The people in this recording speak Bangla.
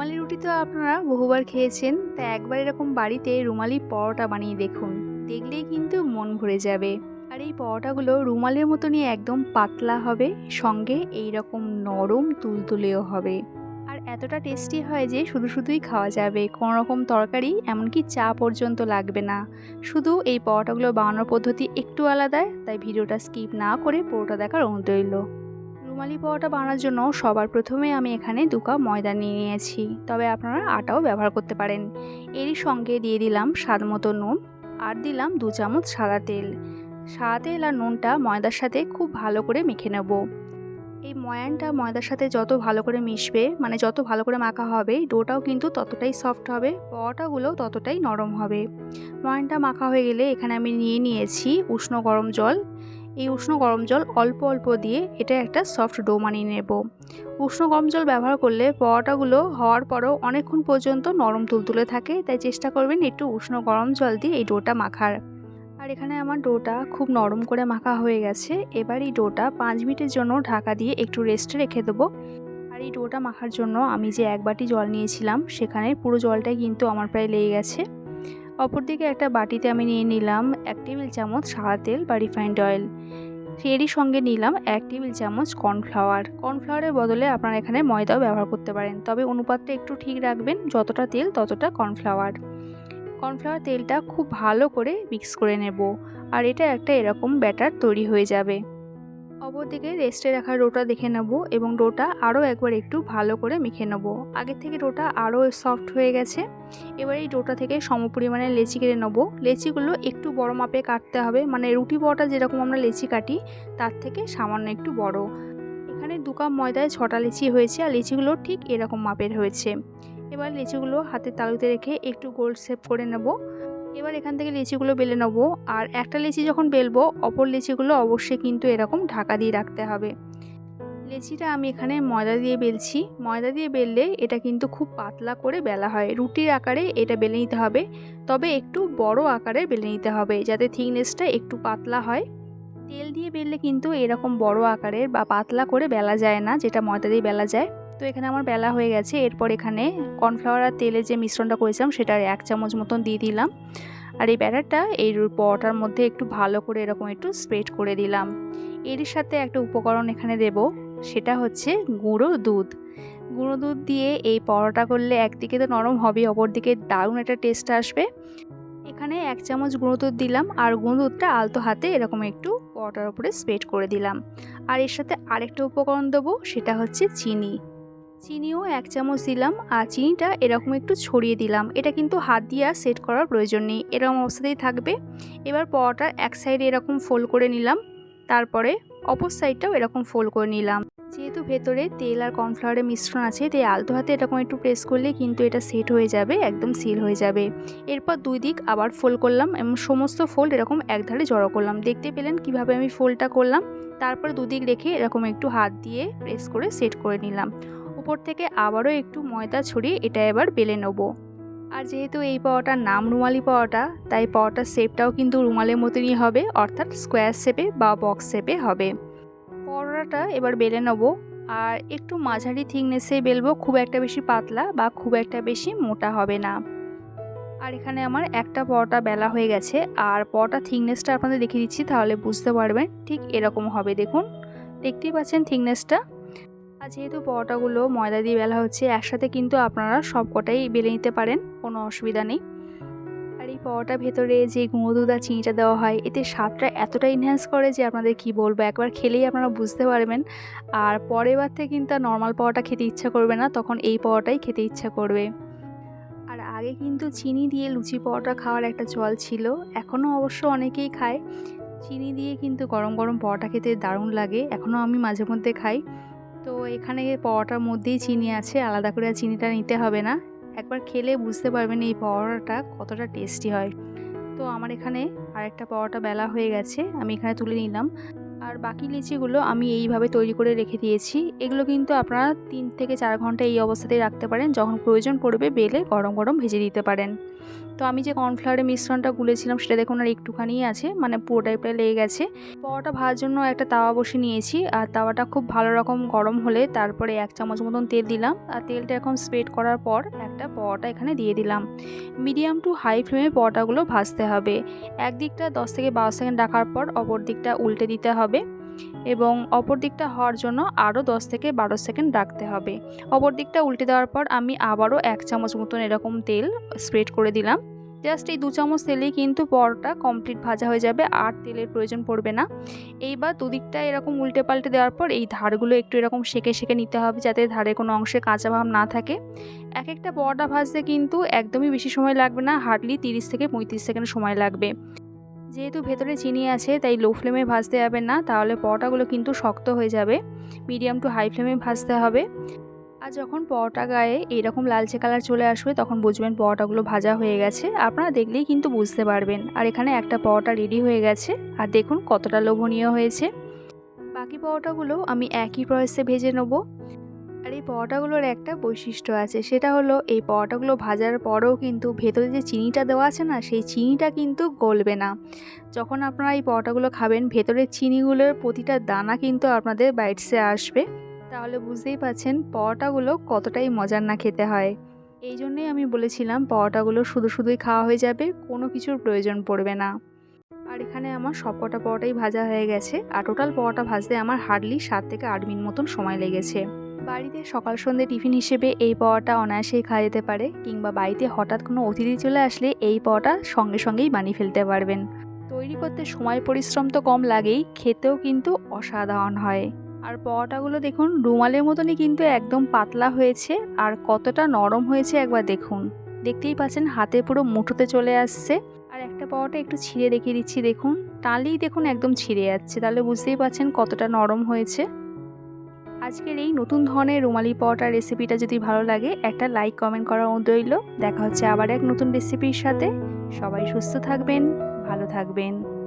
রুমালি রুটি তো আপনারা বহুবার খেয়েছেন তা একবার এরকম বাড়িতে রুমালি পরোটা বানিয়ে দেখুন। দেখলেই কিন্তু মন ভরে যাবে। আর এই পরোটাগুলো রুমালের মতনই একদম পাতলা হবে, সঙ্গে এই রকম নরম তুলতুলেও হবে। আর এতটা টেস্টি হয় যে শুধু শুধুই খাওয়া যাবে কোনো রকম তরকারি এমনকি চা পর্যন্ত লাগবে না। শুধু এই পরোটাগুলো বানানোর পদ্ধতি একটু আলাদা, তাই ভিডিওটা স্কিপ না করে পরোটা দেখার অনুরোধ রইল রুমালি পরোটা বানানোর জন্য সবার প্রথমে আমি এখানে দু কাপ ময়দা নিয়ে নিয়েছি। তবে আপনারা আটাও ব্যবহার করতে পারেন। এরই সঙ্গে দিয়ে দিলাম স্বাদ মতো নুন আর দিলাম দু চামচ সাদা তেল। সাদা তেল আর নুনটা ময়দার সাথে খুব ভালো করে মেখে নেব। এই ময়ানটা ময়দার সাথে যত ভালো করে মিশবে মানে যত ভালো করে মাখা হবে, ডোটাও কিন্তু ততটাই সফট হবে পরোটাগুলো ততটাই নরম হবে। ময়ানটা মাখা হয়ে গেলে এখানে আমি নিয়ে নিয়েছি উষ্ণ গরম জল। এই উষ্ণ গরম জল অল্প অল্প দিয়ে এটা একটা সফট ডো বানিয়ে নেব। উষ্ণ গরম জল ব্যবহার করলে পরোটাগুলো হওয়ার পরও অনেকক্ষণ পর্যন্ত নরম তুলতুলে থাকে, তাই চেষ্টা করবেন একটু উষ্ণ গরম জল দিয়ে এই ডোটা মাখার। আর এখানে আমার ডোটা খুব নরম করে মাখা হয়ে গেছে। এবার এই ডোটা পাঁচ মিনিটের জন্য ঢাকা দিয়ে একটু রেস্টে রেখে দেবো। আর এই ডোটা মাখার জন্য আমি যে এক বাটি জল নিয়েছিলাম, সেখানে পুরো জলটাই কিন্তু আমার প্রায় লেগে গেছে। অপরদিকে একটা বাটিতে আমি নিয়ে নিলাম এক টেবিল চামচ সাদা তেল বা রিফাইন্ড অয়েল। এরই সঙ্গে নিলাম এক টেবিল চামচ কর্নফ্লাওয়ার। কর্নফ্লাওয়ারের বদলে আপনারা এখানে ময়দাও ব্যবহার করতে পারেন, তবে অনুপাতটা একটু ঠিক রাখবেন, যতটা তেল ততটা কর্নফ্লাওয়ার। কর্নফ্লাওয়ার তেলটা খুব ভালো করে মিক্স করে নেব, আর এটা একটা এরকম ব্যাটার তৈরি হয়ে যাবে। অপরদিকে রেস্টে রাখা ডোটা দেখে নেব এবং ডোটা আরও একবার একটু ভালো করে মেখে নেব। আগের থেকে ডোটা আরও সফট হয়ে গেছে। এবার এই ডোটা থেকে সম পরিমাণে লেচি কেটে নেব। লেচিগুলো একটু বড় মাপে কাটতে হবে। মানে রুটি পরোটা যেরকম আমরা লেচি কাটি, তার থেকে সামান্য একটু বড়। এখানে দু কাপ ময়দায় ছটা লিচি হয়েছে আর লিচিগুলো ঠিক এরকম মাপের হয়েছে। এবার লিচিগুলো হাতের তালুতে রেখে একটু গোল শেপ করে নেব। এবার এখান থেকে লিচিগুলো বেলে নেব। আর একটা লিচি যখন বেলবো, অপর লিচিগুলো অবশ্যই কিন্তু এরকম ঢাকা দিয়ে রাখতে হবে। লেচিটা আমি এখানে ময়দা দিয়ে বেলছি। ময়দা দিয়ে বেললে এটা কিন্তু খুব পাতলা করে বেলা হয়। রুটির আকারে এটা বেলে নিতে হবে। তবে একটু বড় আকারে বেলে নিতে হবে, যাতে থিকনেসটা একটু পাতলা হয়। তেল দিয়ে বেললে কিন্তু এরকম বড় আকারের বা পাতলা করে বেলা যায় না, যেটা ময়দা দিয়ে বেলা যায়। তো এখানে আমার বেলা হয়ে গেছে। এরপর এখানে কর্নফ্লাওয়ার আর তেলে যে মিশ্রণটা করেছিলাম সেটার এক চামচ মতন দিয়ে দিলাম। আর এই ব্যাটারটা এই পরোটার মধ্যে একটু ভালো করে এরকম একটু স্প্রেড করে দিলাম। এর সাথে একটা উপকরণ এখানে দেব, সেটা হচ্ছে গুঁড়ো দুধ। গুঁড়ো দুধ দিয়ে এই পরোটা করলে একদিকে তো নরম হবে, অপরদিকে দারুণ একটা টেস্ট আসবে। এখানে এক চামচ গুঁড়ো দুধ দিলাম, আর গুঁড়ো দুধটা আলতো হাতে এরকম একটু পরোটার উপরে স্প্রেড করে দিলাম। আর এর সাথে আরেকটা উপকরণ দেবো, সেটা হচ্ছে চিনি। চিনিও এক চামচ দিলাম আর চিনিটা এরকম একটু ছড়িয়ে দিলাম। এটা কিন্তু হাত দিয়ে আর সেট করার প্রয়োজন নেই। এরকম অবস্থাতেই থাকবে। এবার পরোটার এক সাইডে এরকম ফোল্ড করে নিলাম। তারপরে অপর সাইডটাও এরকম ফোল্ড করে নিলাম। যেহেতু ভেতরে তেল আর কর্নফ্লাওয়ারের মিশ্রণ আছে, তাই আলতো হাতে এরকম একটু প্রেস করলে কিন্তু এটা সেট হয়ে যাবে, একদম সিল হয়ে যাবে। এরপর দুই দিক আবার ফোল্ড করলাম এবং সমস্ত ফোল্ড এরকম এক ধারে জড়ো করলাম। দেখতে পেলেন কীভাবে আমি ফোল্ডটা করলাম। তারপরে দুদিক রেখে এরকম একটু হাত দিয়ে প্রেস করে সেট করে নিলাম। উপর থেকে আবারও একটু ময়দা ছড়িয়ে এটা এবার বেলে নেব। আর যেহেতু এই পাওয়াটার নাম রুমালি পাওয়াটা, তাই পাওয়াটার শেপটাও কিন্তু রুমালের মতনই হবে, অর্থাৎ স্কোয়ার শেপে বা বক্স শেপে হবে। পরোটাটা এবার বেলে নেব, আর একটু মাঝারি থিকনেসে বেলবো, খুব একটা বেশি পাতলা বা খুব একটা বেশি মোটা হবে না। আর এখানে আমার একটা পরোটা বেলা হয়ে গেছে, আর পরোটা থিকনেসটা আপনাদের দেখিয়ে দিচ্ছি, তাহলে বুঝতে পারবেন ঠিক এরকম হবে। দেখুন, দেখতেই পাচ্ছেন থিকনেসটা? আর যেহেতু পরোটাগুলো ময়দা দিয়ে বেলা হচ্ছে, একসাথে কিন্তু আপনারা সব কটাই বেলে নিতে পারেন, কোনো অসুবিধা নেই। আর এই পরোটার ভেতরে যে গুঁড়ো দুধ আর চিনিটা দেওয়া হয়, এতে স্বাদটা এতটা ইনহ্যান্স করে যে আপনাদের কি বলব, একবার খেলেই আপনারা বুঝতে পারবেন। আর পরের বার থেকে কিন্তু নর্মাল পরোটা খেতে ইচ্ছা করবে না, তখন এই পরোটাই খেতে ইচ্ছা করবে। আর আগে কিন্তু চিনি দিয়ে লুচি পরোটা খাওয়ার একটা চল ছিল, এখনও অবশ্য অনেকেই খায়। চিনি দিয়ে কিন্তু গরম গরম পরোটা খেতে দারুণ লাগে, এখনও আমি মাঝে মধ্যে খাই। তো এখানে পরোটার মধ্যেই চিনি আছে, আলাদা করে চিনিটা নিতে হবে না। একবার খেলে বুঝতে পারবেন এই পরোটাটা কতটা টেস্টি হয়। তো আমার এখানে আরেকটা পরোটা বেলা হয়ে গেছে, আমি এখানে তুলে নিলাম। আর বাকি লিচিগুলো আমি এইভাবে তৈরি করে রেখে দিয়েছি। এগুলো কিন্তু আপনারা তিন থেকে চার ঘণ্টা এই অবস্থাতেই রাখতে পারেন। যখন প্রয়োজন পড়বে বেলে গরম গরম ভেজে দিতে পারেন। তো আমি যে কর্নফ্লাওয়ারের মিশ্রণটা গুলেছিলাম সেটা দেখুন আর একটুখানিই আছে মানে পুরোটাই প্রায় লেগে গেছে। পরোটা ভাজার জন্য একটা তাওয়া বসে নিয়েছি, আর তাওয়াটা খুব ভালো রকম গরম হলে তারপরে এক চামচ মতন তেল দিলাম, আর তেলটা এখন স্প্রেড করার পর একটা পরোটা এখানে দিয়ে দিলাম। মিডিয়াম টু হাই ফ্লেমে পরোটাগুলো ভাজতে হবে। একদিকটা দশ থেকে বারো সেকেন্ড রাখার পর অপর দিকটা উল্টে দিতে হবে। এবং অপর দিকটা হওয়ার জন্য আরও দশ থেকে বারো সেকেন্ড রাখতে হবে। অপর দিকটা উল্টে দেওয়ার পর আমি আবারও এক চামচ মতন এরকম তেল স্প্রেড করে দিলাম। জাস্ট এই দু চামচ তেলেই কিন্তু পরোটা কমপ্লিট ভাজা হয়ে যাবে, আর তেলের প্রয়োজন পড়বে না। এইবার দুদিকটা এরকম উল্টে পাল্টে দেওয়ার পর এই ধারগুলো একটু এরকম সেকে সেকে নিতে হবে যাতে ধারে কোনো অংশে কাঁচা ভাব না থাকে। এক একটা পরোটা ভাজতে কিন্তু একদমই বেশি সময় লাগবে না, হার্ডলি তিরিশ থেকে পঁয়ত্রিশ সেকেন্ড সময় লাগবে। যেহেতু ভেতরে চিনি আছে, তাই লো ফ্লেমে ভাজতে যাবে না, তাহলে পরোটাগুলো কিন্তু শক্ত হয়ে যাবে। মিডিয়াম টু হাই ফ্লেমে ভাজতে হবে। আর যখন পরোটা গায়ে এইরকম লালচে কালার চলে আসবে, তখন বুঝবেন পরোটাগুলো ভাজা হয়ে গেছে। আপনারা দেখলেই কিন্তু বুঝতে পারবেন। আর এখানে একটা পরোটা রেডি হয়ে গেছে। আর দেখুন কতটা লোভনীয় হয়েছে। বাকি পরোটাগুলো আমি একই প্রসেসে ভেজে নেব। আর এই পরোটাগুলোর একটা বৈশিষ্ট্য আছে, সেটা হলো এই পরোটাগুলো ভাজার পরেও কিন্তু ভেতরে যে চিনিটা দেওয়া আছে না, সেই চিনিটা কিন্তু গলবে না। যখন আপনারা এই পরোটাগুলো খাবেন, ভেতরের চিনিগুলোর প্রতিটা দানা কিন্তু আপনাদের বাইটসে আসবে। তাহলে বুঝতেই পাচ্ছেন পরোটাগুলো কতটাই মজার না খেতে হয়। এই জন্যই আমি বলেছিলাম পরোটাগুলো শুধু শুধুই খাওয়া হয়ে যাবে, কোনো কিছুর প্রয়োজন পড়বে না। আর এখানে আমার সব কটা পরোটাই ভাজা হয়ে গেছে, আর টোটাল পরোটা ভাজতে আমার হার্ডলি সাত থেকে আট মিনিট মতন সময় লেগেছে। বাড়িতে সকাল সন্ধ্যে টিফিন হিসেবে এই পরোটা অনায়াসেই খাওয়া যেতে পারে, কিংবা বাড়িতে হঠাৎ কোনো অতিথি চলে আসলে এই পরোটা সঙ্গে সঙ্গেই বানিয়ে ফেলতে পারবেন। তৈরি করতে সময় পরিশ্রম তো কম লাগেই, খেতেও কিন্তু অসাধারণ হয়। আর পরোটাগুলো দেখুন, রুমালের মতনই কিন্তু একদম পাতলা হয়েছে, আর কতটা নরম হয়েছে একবার দেখুন। দেখতেই পাচ্ছেন হাতে পুরো মুঠোতে চলে আসছে। আর একটা পরোটা একটু ছিঁড়ে দেখিয়ে দিচ্ছি, দেখুন। টালেই দেখুন একদম ছিঁড়ে যাচ্ছে, তাহলে বুঝতেই পাচ্ছেন কতটা নরম হয়েছে। আজকের এই নতুন ধরনের রুমালি পরোটার রেসিপিটা যদি ভালো লাগে, একটা লাইক কমেন্ট করার অনুরোধ রইল দেখা হচ্ছে আবার এক নতুন রেসিপির সাথে। সবাই সুস্থ থাকবেন, ভালো থাকবেন।